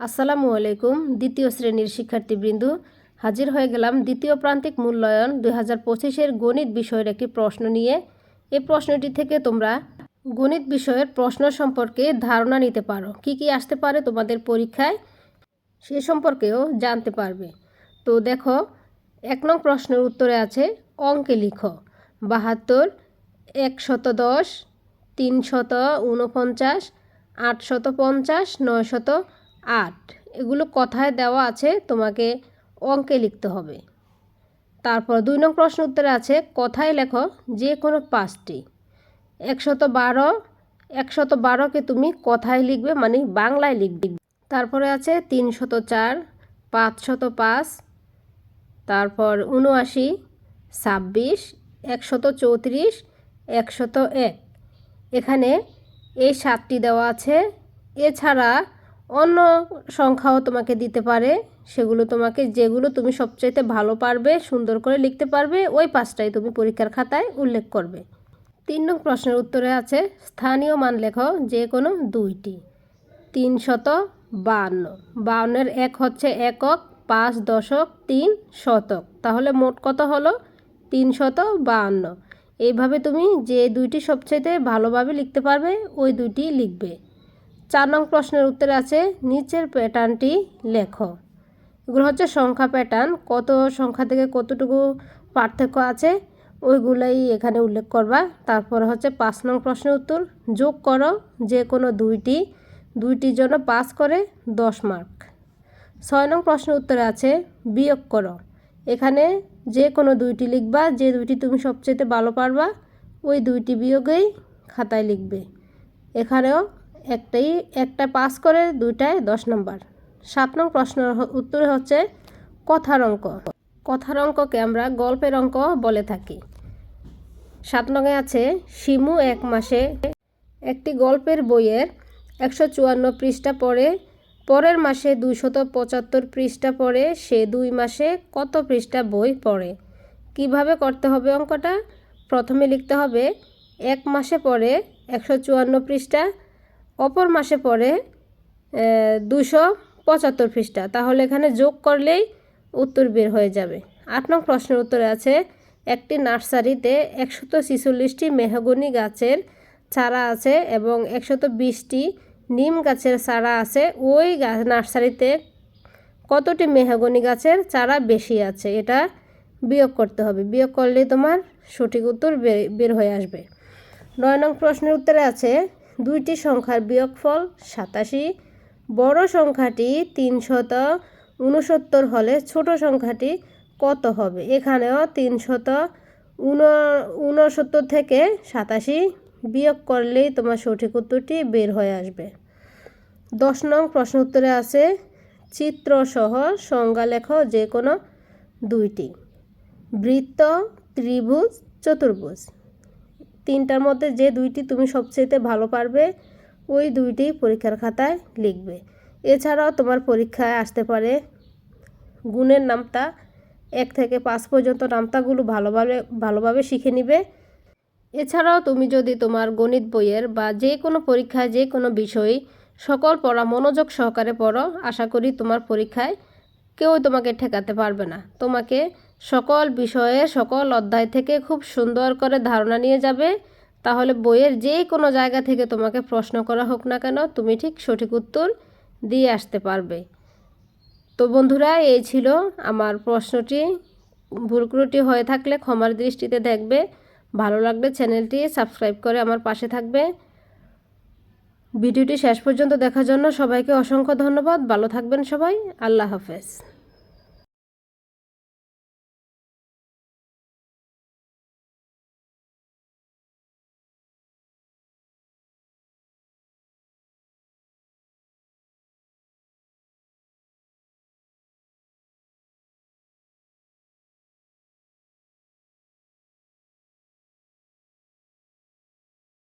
আসসালামু আলাইকুম, দ্বিতীয় শ্রেণির শিক্ষার্থীবৃন্দ। হাজির হয়ে গেলাম দ্বিতীয় প্রান্তিক মূল্যায়ন দুই হাজার পঁচিশের গণিত বিষয়ের একটি প্রশ্ন নিয়ে। এই প্রশ্নটি থেকে তোমরা গণিত বিষয়ের প্রশ্ন সম্পর্কে ধারণা নিতে পারো। কি কি আসতে পারে তোমাদের পরীক্ষায়, সে সম্পর্কেও জানতে পারবে। তো দেখো, এক নং প্রশ্নের উত্তরে আছে অঙ্কে লিখো। বাহাত্তর একশত দশ তিনশত উনপঞ্চাশ আটশত পঞ্চাশ, নয়শত আট। এগুলো কথায় দেওয়া আছে, তোমাকে অঙ্কে লিখতে হবে। তারপর দুই নং প্রশ্ন উত্তরে আছে, কথায় লেখো যে কোনো পাঁচটি। একশত বারো একশত বারোকে তুমি কথায় লিখবে মানে বাংলায় লিখবে। তারপরে আছে তিনশত চার পাঁচশত পাঁচ তারপর উনআশি ছাব্বিশ একশত চৌত্রিশ একশত এক এখানে এই সাতটি দেওয়া আছে। এছাড়া অন্য সংখ্যাও তোমাকে দিতে পারে। সেগুলো তোমাকে যেগুলো তুমি সবচাইতে ভালো পারবে, সুন্দর করে লিখতে পারবে, ওই পাঁচটাই তুমি পরীক্ষার খাতায় উল্লেখ করবে। তিন নং প্রশ্নের উত্তরে আছে, স্থানীয় মান লেখো যে কোনো দুইটি। তিনশত বান্ন বাউন্নের এক হচ্ছে একক, পাঁচ দশক, তিন শতক। তাহলে মোট কত হলো? তিনশত বাহান্ন। এইভাবে তুমি যে দুইটি সবচেয়ে ভালোভাবে লিখতে পারবে, ওই দুইটি লিখবে। চার নং প্রশ্নের উত্তরে আছে, নিচের প্যাটার্নটি লেখো। এগুলো হচ্ছে সংখ্যা প্যাটার্ন কত সংখ্যা থেকে কতটুকু পার্থক্য আছে, ওইগুলাই এখানে উল্লেখ করবা। তারপরে হচ্ছে পাঁচ নং প্রশ্নের উত্তর, যোগ করো যে কোনো দুইটি, দুইটির জন্য পাস করে দশ মার্ক ছয় নং প্রশ্নের উত্তরে আছে, বিয়োগ করো। এখানে যে কোনো দুইটি লিখবা, যে দুইটি তুমি সবচেয়ে ভালো পারবা, ওই দুইটি বিয়োগেই খাতায় লিখবে। এখানেও একটাই, একটা পাস করে, দুইটায় দশ নম্বর। সাত নং প্রশ্ন উত্তর হচ্ছে কথার অঙ্ক। কথার অঙ্ককে আমরা গল্পের অঙ্ক বলে থাকি। সাত নঙে আছে, শিমু এক মাসে একটি গল্পের বইয়ের একশো চুয়ান্ন পৃষ্ঠা পড়ে, পরের মাসে দুইশত পঁচাত্তর পৃষ্ঠা পড়ে, সে দুই মাসে কত পৃষ্ঠা বই পড়ে? কীভাবে করতে হবে অঙ্কটা? প্রথমে লিখতে হবে, এক মাসে পড়ে একশো চুয়ান্ন পৃষ্ঠা অপর মাসে পড়ে দুশো পঁচাত্তর পৃষ্ঠা। তাহলে এখানে যোগ করলেই উত্তর বের হয়ে যাবে। আট নং প্রশ্নের উত্তরে আছে, একটি নার্সারিতে একশত ছিচল্লিশটি মেহগনি গাছের চারা আছে এবং একশত বিশটি নিম গাছের চারা আছে। ওই নার্সারিতে কতটি মেহগনি গাছের চারা বেশি আছে? এটা বিয়োগ করতে হবে। বিয়োগ করলেই তোমার সঠিক উত্তর বের হয়ে আসবে। নয় নং প্রশ্নের উত্তরে আছে দুইটি সংখ্যার বিয়োগফল সাতাশি। বড় সংখ্যাটি তিনশত উনসত্তর হলে ছোট সংখ্যাটি কত হবে? এখানেও তিনশত উন উনসত্তর থেকে সাতাশি বিয়োগ করলেই তোমার সঠিক উত্তরটি বের হয়ে আসবে। দশ নং প্রশ্ন উত্তরে আছে চিত্রসহ সংজ্ঞা লেখ যে কোনো দুইটি। বৃত্ত, ত্রিভুজ, চতুর্ভুজ। তিনটার মধ্যে যে দুইটি তুমি সবচেয়ে ভালো পারবে, ওই দুইটি পরীক্ষার খাতায় লিখবে। এছাড়াও তোমার পরীক্ষায় আসতে পারে গুণের নামতা। এক থেকে পাঁচ পর্যন্ত নামতাগুলো ভালোভাবে ভালোভাবে শিখে নিবে। এছাড়াও তুমি যদি তোমার গণিত বইয়ের বা যে কোনো পরীক্ষায় যে কোনো বিষয়ে সকল পড়া মনোযোগ সহকারে পড়ো, আশা করি তোমার পরীক্ষায় কেউ তোমাকে ঠেকাতে পারবে না। তোমাকে সকল বিষয়ে, সকল অধ্যায় থেকে খুব সুন্দর করে ধারণা নিয়ে যাবে। তাহলে বইয়ের যে কোনো জায়গা থেকে তোমাকে প্রশ্ন করা হোক না কেন, তুমি ঠিক সঠিক উত্তর দিয়ে আসতে পারবে। তো বন্ধুরা, এই ছিল আমার প্রশ্নটি। ভুলক্রুটি হয়ে থাকলে ক্ষমার দৃষ্টিতে দেখবে। ভালো লাগলে চ্যানেলটি সাবস্ক্রাইব করে আমার পাশে থাকবে। ভিডিওটি শেষ পর্যন্ত দেখার জন্য সবাইকে অসংখ্য ধন্যবাদ। ভালো থাকবেন সবাই। আল্লাহ হাফেজ।